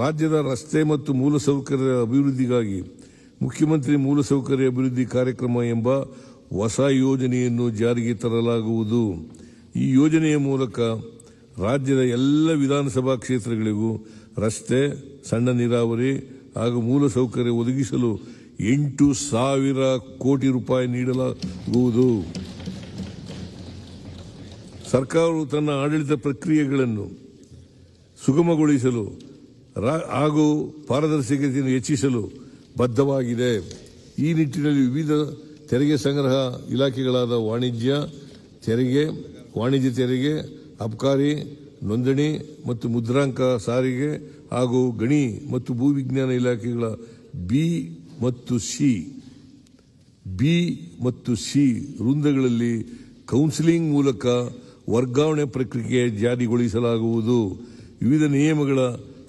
ರಾಜ್ಯದ ರಸ್ತೆ ಮತ್ತು ಮೂಲಸೌಕರ್ಯ ಅಭಿವೃದ್ಧಿಗಾಗಿ ಮುಖ್ಯಮಂತ್ರಿ ಮೂಲಸೌಕರ್ಯ ಅಭಿವೃದ್ಧಿ ಕಾರ್ಯಕ್ರಮ ಎಂಬ ಹೊಸ ಯೋಜನೆಯನ್ನು ಜಾರಿಗೆ ತರಲಾಗುವುದು. ಈ ಯೋಜನೆಯ ಮೂಲಕ ರಾಜ್ಯದ ಎಲ್ಲ ವಿಧಾನಸಭಾ ಕ್ಷೇತ್ರಗಳಿಗೂ ರಸ್ತೆ, ಸಣ್ಣ ನೀರಾವರಿ ಹಾಗೂ ಮೂಲಸೌಕರ್ಯ ಒದಗಿಸಲು ಎಂಟು ಸಾವಿರ ಕೋಟಿ ರೂಪಾಯಿ ನೀಡಲಾಗುವುದು. ಸರ್ಕಾರವು ತನ್ನ ಆಡಳಿತ ಪ್ರಕ್ರಿಯೆಗಳನ್ನು ಸುಗಮಗೊಳಿಸಲು ಹಾಗೂ ಪಾರದರ್ಶಕತೆಯನ್ನು ಹೆಚ್ಚಿಸಲು ಬದ್ಧವಾಗಿದೆ. ಈ ನಿಟ್ಟಿನಲ್ಲಿ ವಿವಿಧ ತೆರಿಗೆ ಸಂಗ್ರಹ ಇಲಾಖೆಗಳಾದ ವಾಣಿಜ್ಯ, ತೆರಿಗೆ ವಾಣಿಜ್ಯ ತೆರಿಗೆ, ಅಬ್ಕಾರಿ, ನೋಂದಣಿ ಮತ್ತು ಮುದ್ರಾಂಕ ಸಾರಿಗೆ ಹಾಗೂ ಗಣಿ ಮತ್ತು ಭೂವಿಜ್ಞಾನ ಇಲಾಖೆಗಳ ಬಿ ಮತ್ತು ಸಿ, ಬಿ ಮತ್ತು ಸಿ ವೃಂದಗಳಲ್ಲಿ ಕೌನ್ಸಿಲಿಂಗ್ ಮೂಲಕ ವರ್ಗಾವಣೆ ಪ್ರಕ್ರಿಯೆ ಜಾರಿಗೊಳಿಸಲಾಗುವುದು. ವಿವಿಧ ನಿಯಮಗಳ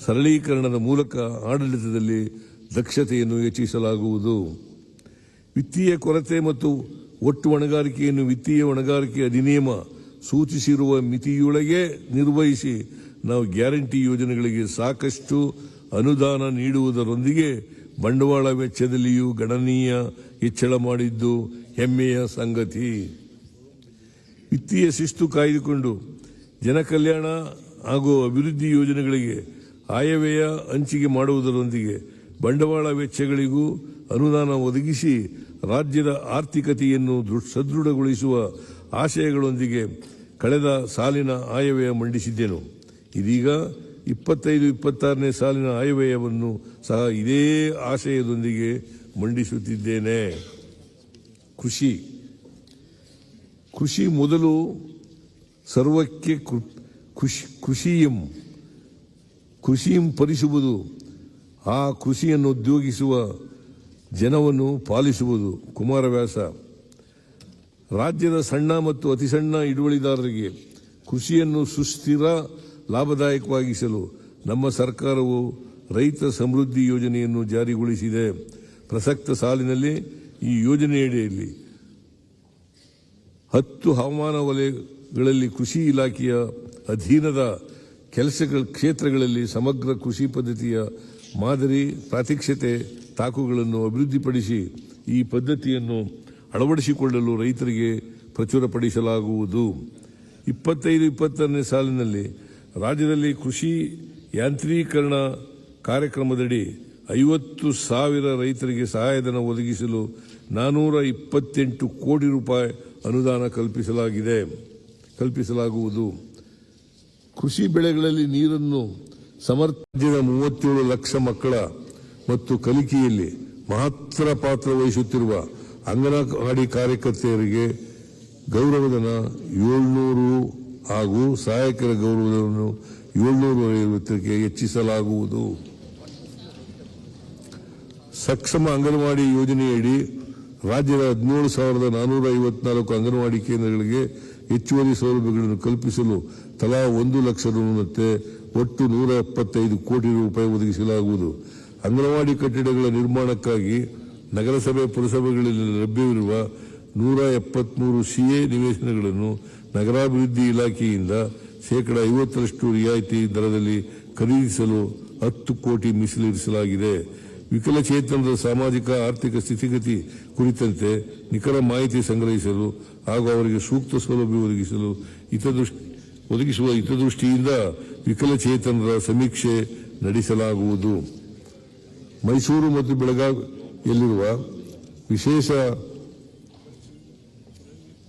ಸರಳೀಕರಣದ ಮೂಲಕ ಆಡಳಿತದಲ್ಲಿ ದಕ್ಷತೆಯನ್ನು ಹೆಚ್ಚಿಸಲಾಗುವುದು. ವಿತ್ತೀಯ ಕೊರತೆ ಮತ್ತು ಒಟ್ಟು ಹೊಣೆಗಾರಿಕೆಯನ್ನು ವಿತ್ತೀಯ ಹೊಣೆಗಾರಿಕೆ ಅಧಿನಿಯಮ ಸೂಚಿಸಿರುವ ಮಿತಿಯೊಳಗೆ ನಿರ್ವಹಿಸಿ ನಾವು ಗ್ಯಾರಂಟಿ ಯೋಜನೆಗಳಿಗೆ ಸಾಕಷ್ಟು ಅನುದಾನ ನೀಡುವುದರೊಂದಿಗೆ ಬಂಡವಾಳ ವೆಚ್ಚದಲ್ಲಿಯೂ ಗಣನೀಯ ಹೆಚ್ಚಳ ಮಾಡಿದ್ದು ಹೆಮ್ಮೆಯ ಸಂಗತಿ. ವಿತ್ತೀಯ ಶಿಸ್ತು ಕಾಯ್ದುಕೊಂಡು ಜನಕಲ್ಯಾಣ ಹಾಗೂ ಅಭಿವೃದ್ಧಿ ಯೋಜನೆಗಳಿಗೆ ಆಯವ್ಯಯ ಹಂಚಿಕೆ ಮಾಡುವುದರೊಂದಿಗೆ ಬಂಡವಾಳ ವೆಚ್ಚಗಳಿಗೂ ಅನುದಾನ ಒದಗಿಸಿ ರಾಜ್ಯದ ಆರ್ಥಿಕತೆಯನ್ನು ಸದೃಢಗೊಳಿಸುವ ಆಶಯಗಳೊಂದಿಗೆ ಕಳೆದ ಸಾಲಿನ ಆಯವ್ಯಯ ಮಂಡಿಸಿದ್ದೆನು. ಇದೀಗ ಇಪ್ಪತ್ತೈದು, ಇಪ್ಪತ್ತಾರನೇ ಸಾಲಿನ ಆಯವ್ಯಯವನ್ನು ಸಹ ಇದೇ ಆಶಯದೊಂದಿಗೆ ಮಂಡಿಸುತ್ತಿದ್ದೇನೆ. ಕೃಷಿ. ಕೃಷಿ ಮೊದಲು ಸರ್ವಕ್ಕೆ ಕೃಷಿ, ಕೃಷಿಯಂ. ಕೃಷಿಯಂ ಪರಿಸುವುದು ಆ ಕೃಷಿಯನ್ನು ಉದ್ಯೋಗಿಸುವ ಜನವನ್ನು ಪಾಲಿಸುವುದು ಕುಮಾರವ್ಯಾಸ ರಾಜ್ಯದ ಸಣ್ಣ ಮತ್ತು ಅತಿ ಸಣ್ಣ ಹಿಡುವಳಿದಾರರಿಗೆ ಕೃಷಿಯನ್ನು ಸುಸ್ಥಿರ ಲಾಭದಾಯಕವಾಗಿಸಲು ನಮ್ಮ ಸರ್ಕಾರವು ರೈತ ಸಮೃದ್ಧಿ ಯೋಜನೆಯನ್ನು ಜಾರಿಗೊಳಿಸಿದೆ. ಪ್ರಸಕ್ತ ಸಾಲಿನಲ್ಲಿ ಈ ಯೋಜನೆಯಡಿಯಲ್ಲಿ ಹತ್ತು ಹವಾಮಾನ ವಲಯಗಳಲ್ಲಿ ಕೃಷಿ ಇಲಾಖೆಯ ಅಧೀನದ ಕೆಲಸಗಳ ಕ್ಷೇತ್ರಗಳಲ್ಲಿ ಸಮಗ್ರ ಕೃಷಿ ಪದ್ಧತಿಯ ಮಾದರಿ, ಪ್ರಾತ್ಯಕ್ಷತೆ, ತಾಕುಗಳನ್ನು ಅಭಿವೃದ್ಧಿಪಡಿಸಿ ಈ ಪದ್ಧತಿಯನ್ನು ಅಳವಡಿಸಿಕೊಳ್ಳಲು ರೈತರಿಗೆ ಪ್ರಚುರಪಡಿಸಲಾಗುವುದು. ಇಪ್ಪತ್ತೈದು ಇಪ್ಪತ್ತಾರನೇ ಸಾಲಿನಲ್ಲಿ ರಾಜ್ಯದಲ್ಲಿ ಕೃಷಿ ಯಾಂತ್ರೀಕರಣ ಕಾರ್ಯಕ್ರಮದಡಿ ಐವತ್ತು ಸಾವಿರ ರೈತರಿಗೆ ಸಹಾಯಧನ ಒದಗಿಸಲು ನಾನೂರ ಇಪ್ಪತ್ತೆಂಟು ಕೋಟಿ ರೂಪಾಯಿ ಅನುದಾನ ಕಲ್ಪಿಸಲಾಗಿದೆ. ಕಲ್ಪಿಸಲಾಗುವುದು. ಕೃಷಿ ಬೆಳೆಗಳಲ್ಲಿ ನೀರನ್ನು ಸಮರ್ಥ್ಯದ ಮೂವತ್ತೇಳು ಲಕ್ಷ ಮಕ್ಕಳ ಮತ್ತು ಕಲಿಕೆಯಲ್ಲಿ ಮಹತ್ತರ ಪಾತ್ರ ವಹಿಸುತ್ತಿರುವ ಅಂಗನವಾಡಿ ಕಾರ್ಯಕರ್ತೆಯರಿಗೆ ಗೌರವಧನ ಏಳ್ನೂರು ಹಾಗೂ ಸಹಾಯಕರ ಗೌರವಧನವನ್ನು ಏಳ್ನೂರು ಐವತ್ತಕ್ಕೆ ಹೆಚ್ಚಿಸಲಾಗುವುದು. ಸಕ್ಷಮ ಅಂಗನವಾಡಿ ಯೋಜನೆಯಡಿ ರಾಜ್ಯದ ಹದಿನೇಳು ಸಾವಿರದ ನಾನೂರ ಐವತ್ನಾಲ್ಕು ಅಂಗನವಾಡಿ ಕೇಂದ್ರಗಳಿಗೆ ಹೆಚ್ಚುವರಿ ಸೌಲಭ್ಯಗಳನ್ನು ಕಲ್ಪಿಸಲು ತಲಾ ಒಂದು ಲಕ್ಷ ರುನಂತೆ ಒಟ್ಟು ನೂರ ಎಪ್ಪತ್ತೈದು ಕೋಟಿ ರೂಪಾಯಿ ಒದಗಿಸಲಾಗುವುದು. ಅಂಗನವಾಡಿ ಕಟ್ಟಡಗಳ ನಿರ್ಮಾಣಕ್ಕಾಗಿ ನಗರಸಭೆ, ಪುರಸಭೆಗಳಲ್ಲಿ ಲಭ್ಯವಿರುವ ನೂರ ಎಪ್ಪತ್ಮೂರು ಸಿಎ ನಿವೇಶನಗಳನ್ನು ನಗರಾಭಿವೃದ್ಧಿ ಇಲಾಖೆಯಿಂದ ಶೇಕಡ ಐವತ್ತರಷ್ಟು ರಿಯಾಯಿತಿ ದರದಲ್ಲಿ ಖರೀದಿಸಲು ಹತ್ತು ಕೋಟಿ ಮೀಸಲಿರಿಸಲಾಗಿದೆ. ವಿಕಲಚೇತನರ ಸಾಮಾಜಿಕ, ಆರ್ಥಿಕ ಸ್ಥಿತಿಗತಿ ಕುರಿತಂತೆ ನಿಖರ ಮಾಹಿತಿ ಸಂಗ್ರಹಿಸಲು ಹಾಗೂ ಅವರಿಗೆ ಸೂಕ್ತ ಸೌಲಭ್ಯ ಒದಗಿಸಲು ಹಿತದೃಷ್ಟಿ, ಒದಗಿಸುವ ಹಿತದೃಷ್ಟಿಯಿಂದ ವಿಕಲಚೇತನರ ಸಮೀಕ್ಷೆ ನಡೆಸಲಾಗುವುದು. ಮೈಸೂರು ಮತ್ತು ಬೆಳಗಾವಿಯಲ್ಲಿರುವ ವಿಶೇಷ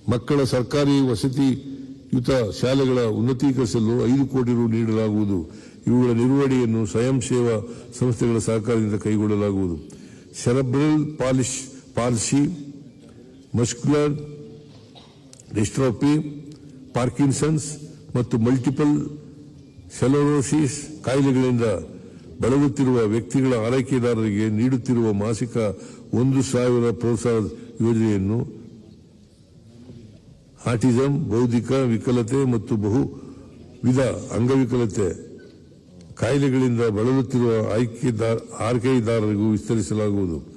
ಮಕ್ಕಳ ಸರ್ಕಾರಿ ವಸತಿಯುತ ಶಾಲೆಗಳ ಉನ್ನತೀಕರಿಸಲು ಐದು ಕೋಟಿ ರು ನೀಡಲಾಗುವುದು. ಇವುಗಳ ನಿರ್ವಹಣೆಯನ್ನು ಸ್ವಯಂ ಸೇವಾ ಸಂಸ್ಥೆಗಳ ಸಹಕಾರದಿಂದ ಕೈಗೊಳ್ಳಲಾಗುವುದು. Cerebral polish palsy muscular dystrophy Parkinson's ಮತ್ತು ಮಲ್ಟಿಪಲ್ ಸೆಲೋರೋಸಿಸ್ ಕಾಯಿಲೆಗಳಿಂದ ಬಳಲುತ್ತಿರುವ ವ್ಯಕ್ತಿಗಳ ಆರೈಕೆದಾರರಿಗೆ ನೀಡುತ್ತಿರುವ ಮಾಸಿಕ ಒಂದು ಸಾವಿರ ಪ್ರೋತ್ಸಾಹ ಯೋಜನೆಯನ್ನು ಆಟಿಸಂ, ಬೌದ್ಧಿಕ ವಿಕಲತೆ ಮತ್ತು ಬಹು ವಿಧ ಅಂಗವಿಕಲತೆ ಕಾಯಿಲೆಗಳಿಂದ ಬಳಲುತ್ತಿರುವ ಆಯ್ಕೆದಾರ ಆರೈಕೆದಾರರಿಗೂ ವಿಸ್ತರಿಸಲಾಗುವುದು.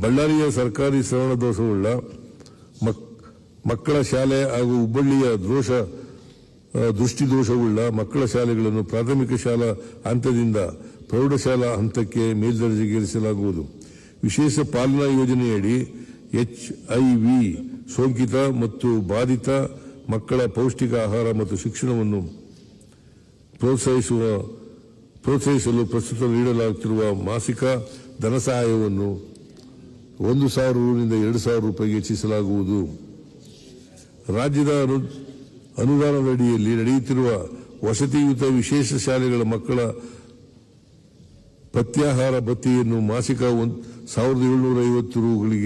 ಬಳ್ಳಾರಿಯ ಸರ್ಕಾರಿ ಶ್ರವಣ ದೋಷವುಳ್ಳ ಮಕ್- ಮಕ್ಕಳ ಶಾಲೆ ಹಾಗೂ ಹುಬ್ಬಳ್ಳಿಯ ದೋಷ ದೃಷ್ಟಿದೋಷವುಳ್ಳ ಮಕ್ಕಳ ಶಾಲೆಗಳನ್ನು ಪ್ರಾಥಮಿಕ ಶಾಲಾ ಹಂತದಿಂದ ಪ್ರೌಢಶಾಲಾ ಹಂತಕ್ಕೆ ಮೇಲ್ದರ್ಜೆಗೇರಿಸಲಾಗುವುದು. ವಿಶೇಷ ಪಾಲನಾ ಯೋಜನೆಯಡಿ ವಿ, ಸೋಂಕಿತ ಮತ್ತು ಬಾಧಿತ ಮಕ್ಕಳ ಪೌಷ್ಟಿಕ ಆಹಾರ ಮತ್ತು ಶಿಕ್ಷಣವನ್ನು ಪ್ರೋತ್ಸಾಹಿಸುವ ಪ್ರೋತ್ಸಾಹಿಸಲು ಪ್ರಸ್ತುತ ನೀಡಲಾಗುತ್ತಿರುವ ಮಾಸಿಕ ಧನ ಸಹಾಯವನ್ನು ಒಂದು ಸಾವಿರ ರೂನಿಂದ ಎರಡು ಸಾವಿರ ರೂಪಾಯಿಗೆ ಹೆಚ್ಚಿಸಲಾಗುವುದು. ರಾಜ್ಯದ ಅನು ಅನುದಾನದ ನಡೆಯುತ್ತಿರುವ ವಸತಿಯುತ ವಿಶೇಷ ಶಾಲೆಗಳ ಮಕ್ಕಳ ಪತ್ಯಾಹಾರ ಭತ್ಯೆಯನ್ನು ಮಾಸಿಕ ಒಂದು ಸಾವಿರದ ಏಳುನೂರ ಐವತ್ತು ರೂಗಳಿಗೆ